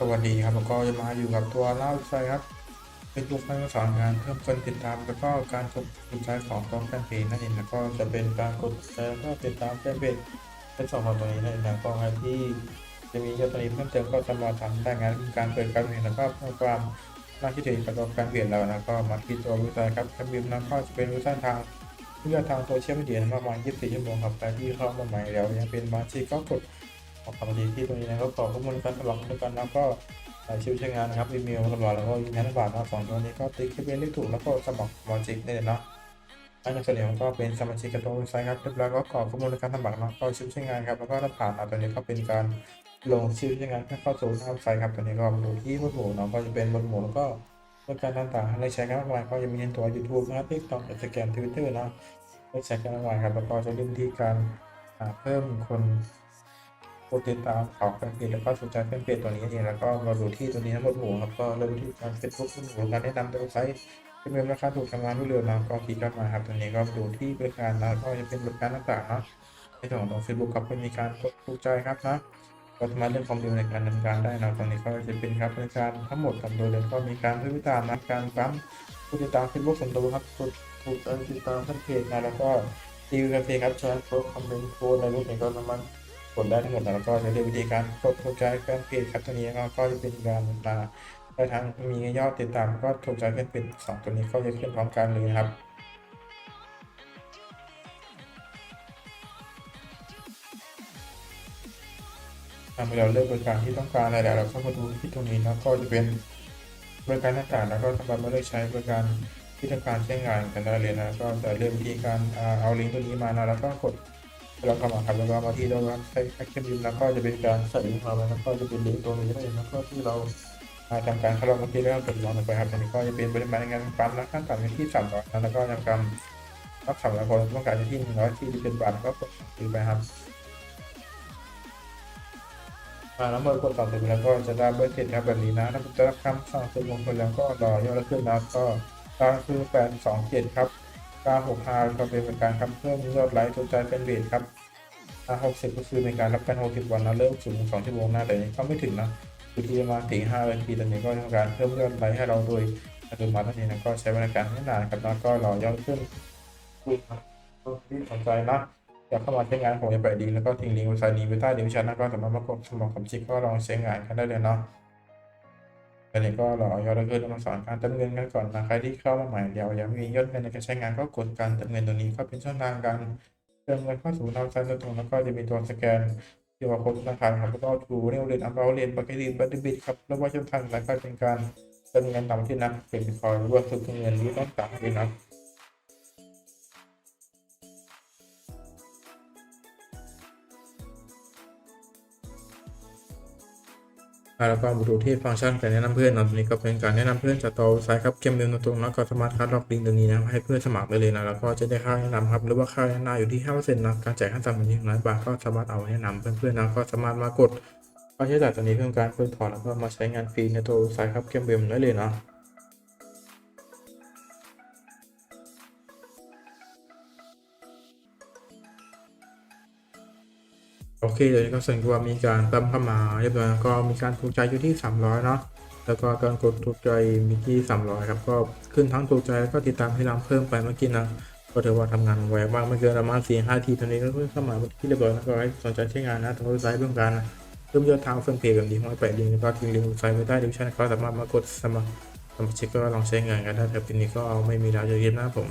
สวัสดีครับก็จะมาอยู่กับตัวเล่าใจครับเป็นลูกให้มาสอนงานเพิ่มคนติดตามแล้วก็การกดติดตามของตัวแฟนเพจนั่นเองแล้วก็จะเป็นการกดแชร์ก็ติดตามแฟนเพจเป็นสองของตัวนี้นั่นเองแล้วก็ใครที่จะมียอดตัวนี้เพิ่มเติมก็สามารถทำได้งานการเปิดการเรียนแล้วก็เพิ่มความน่าคิดถึงกับตัวแฟนเพจเรานะก็มาที่ตัววิจัยครับแคมบิมนะก็จะเป็นวิจัยทางเพื่อทางโซเชียลมีเดียมากมาย24ชั่วโมงครับใครที่เข้ามาใหม่แล้วยังเป็นมาชีก็กด ขอความดีที่ตรงนี้นะครับขอข้อมูลการสมัครด้วยกันนะก็รายชื่อใช้งานนะครับอีเมลสมัครแล้วก็ยืนยันบาทนะสองตัวนี้ก็ติ๊กให้เป็นเลขถูกแล้วก็สมัครสมาชิกได้เลยนะอันนี้ส่วนใหญ่ก็เป็นสมาชิกกับตัวเว็บไซต์ครับเรียบร้อยก็ขอข้อมูลการสมัครนะก็ชื่อใช้งานครับแล้วก็ถ้าผ่านอะตัวนี้ก็เป็นการลงชื่อใช้งานเพื่อเข้าสู่หน้าเว็บไซต์ครับตัวนี้ก็มาดูที่บนหมู่เนาะก็จะเป็นบนหมู่แล้วก็บริการต่างๆให้ใช้งานมากมายก็จะมีในตัว YouTube นะครับ TikTok Instagram Twitter นะให้ใช้กันมากมายครับแล้วก็จะเริ่มที่การเพิ่มคน กดติดตามข่าวแฟนเพจแล้วก็สนใจแฟนเพจตัวนี้เองแล้วก็มาดูที่ตัวนี้ทั้งหมดหมู่ครับก็เริ่มที่การเฟซบุ๊กหมู่การแนะนำตัวไซต์เป็นเว็บราคาถูกทำงานรวดเร็วนะก็คลิกเข้ามาครับตัวนี้ก็ดูที่บริการนะก็จะเป็นบริการต่างๆนะในส่วนของเฟซบุ๊กครับก็มีการกดถูกใจครับนะก็สามารถเลือกความเร็วในการดำเนินการได้นะตรงนี้ก็จะเป็นครับบริการทั้งหมดกับโดยรวมก็มีการติดตามนะการปั๊มผู้ติดตามเฟซบุ๊กส่วนตัวครับกดถูกติดตามแฟนเพจนะแล้วก็รีวิวแฟนเพจครับแชร์โพสคอมเมนต์โพสในรูปนี้ก็สามารถ ดได้ทั้งหมดแล้วก็จะเรียกวิธีการกดถูกใจแฟนเพจครับตัวนี้ก็ก็จะเป็นการมาได้ทั้งมียอดติดตามก็ถูกใจแฟนเพจสองตัวนี้ก็จะขึ้นพร้อมกันเลยนะครับทำให้เราเลือกบริการที่ต้องการอะไรแล้วเราก็มาดูที่ตรงนี้นะก็จะเป็นบริการต่างๆแล้วก็สามารถมาเลือกใช้บริการที่ต้องการใช้งานกันได้เลยนะก็จะเลือกวิธีการเอาลิงก์ตัวนี้มานะแล้วก็กด เราเข้ามาครับแล้วก็มาที่เราใช้แอคชั่นลิงก์แล้วก็จะเป็นการใส่ลิงก์มาแล้วก็จะเป็นลิงก์ตัวนี้ได้แล้วก็ที่เราทำการเข้าลงมาที่แล้วกดลองลงไปครับอันนี้ก็จะเป็นปริมาณงานปั๊มนะขั้นต่ำอยู่ที่สามร้อยแล้วก็ยังกำรับสามร้อยคนต้องการที่หนึ่งร้อยที่เป็นบาทก็กดซื้อไปครับอ่าแล้วเมื่อกดต่อเสร็จแล้วก็จะได้เบอร์เสร็จครับแบบนี้นะถ้าคุณจะรับคำสั่งซื้อลงไปแล้วก็รอยอดแล้วขึ้นนะก็ตามคือแปดสองเจ็ดครับ 965ก็เป็นการครับเพิ่มยอดไลค์สนใจเป็นเบสครับถ้า60ก็คือเป็นการรับการ60วันนะเริ่มสูง2ชั่วโมงหน้าแต่นี้ก็ไม่ถึงนะอยู่ที่มาณถึง5นาทีตอนนี้ก็ทำการเพิ่มยอดไลค์ให้เราโดยอัตโนมัตินั่นเองนะก็ใช้เวลาการไม่นานครับแล้วก็รอยอดขึ้นที่สนใจนะอยากเข้ามาใช้งานผมจะแปะลิงก์แล้วก็ทิ้งลิงก์เว็บไซต์นี้ไว้ใต้ดีวิชั่นนะก็สามารถมากดสมัครกับชิกก็ลองใช้งานกันได้เลยเนาะ อนนี้ก็รอยอดเงินมาสอนการเติมเงินกันก่อนนะใครที่เข้ามาใหม่เดี๋ยวยังมียอดเงินในการใช้งานก็กดการเติมเงินตัวนี้ก็เป็นช่องทางการเติมเงินเข้าสู่ทางไซต์ตรงแล้วก็จะมีตัวสแกนที่ว่าโค้ดธนาคารครับแล้วก็ทูเรียนเรียนอัมเบลเรียนบัคเกอรี่บัตเตอร์บิตครับแล้วว่าช่องทางนั้วก็เป็นการเติมเงินตามที่นักเป็นคอยหรือว่าซื้อเงินที่ต้องการด้วยนะ แล้วก็มาดูที่ฟังก์ชันการแนะนำเพื่อนนะตัวนี้ก็เป็นการแนะนำเพื่อนจากตัวเว็บไซต์ครับเกมเดิมตรงๆแล้วก็สามารถคัดลอกลิงก์ตัวนี้นะให้เพื่อนสมัครได้เลยนะแล้วก็จะได้ค่าแนะนำครับหรือว่าค่าแนะนำอยู่ที่5%นะการจ่ายขั้นต่ำอยู่ที่100บาทก็สามารถเอาแนะนำเพื่อนๆนะก็สามารถมากดค่าใช้จ่ายตัวนี้เพื่อการเพิ่มถอนแล้วก็มาใช้งานฟรีในตัวเว็บไซต์ครับเกมเดิมได้เลยเนาะ โอเคเดี๋ยวนี้ก็ส่วนตัวมีการเติมเข้ามาเรียบร้อยแล้วก็มีการถูกใจอยู่ที่ 300 เนาะแล้วก็การกดถูกใจมีที่ 300 ครับก็ขึ้นทั้งถูกใจแล้วก็ติดตามให้เราเพิ่มไปเมื่อกี้นะก็ถือว่าทำงานไวมากไม่เกินประมาณ4 5ทีตอนนี้ก็เพิ่งเข้ามาที่เรียบร้อยแล้วก็ให้สนใจใช้งานนะทางเว็บไซต์เพื่อการเพิ่มยอดทางเฟื่องเพจแบบนี้ของแปะลิงก์แล้วก็ทิ้งลิงก์เว็บไซต์ไว้ใต้ดีชั่นก็สามารถมากดสมัครสมาชิกก็ลองใช้งานกันได้แต่ปีนี้ก็ไม่มีรายละเอียดนะผม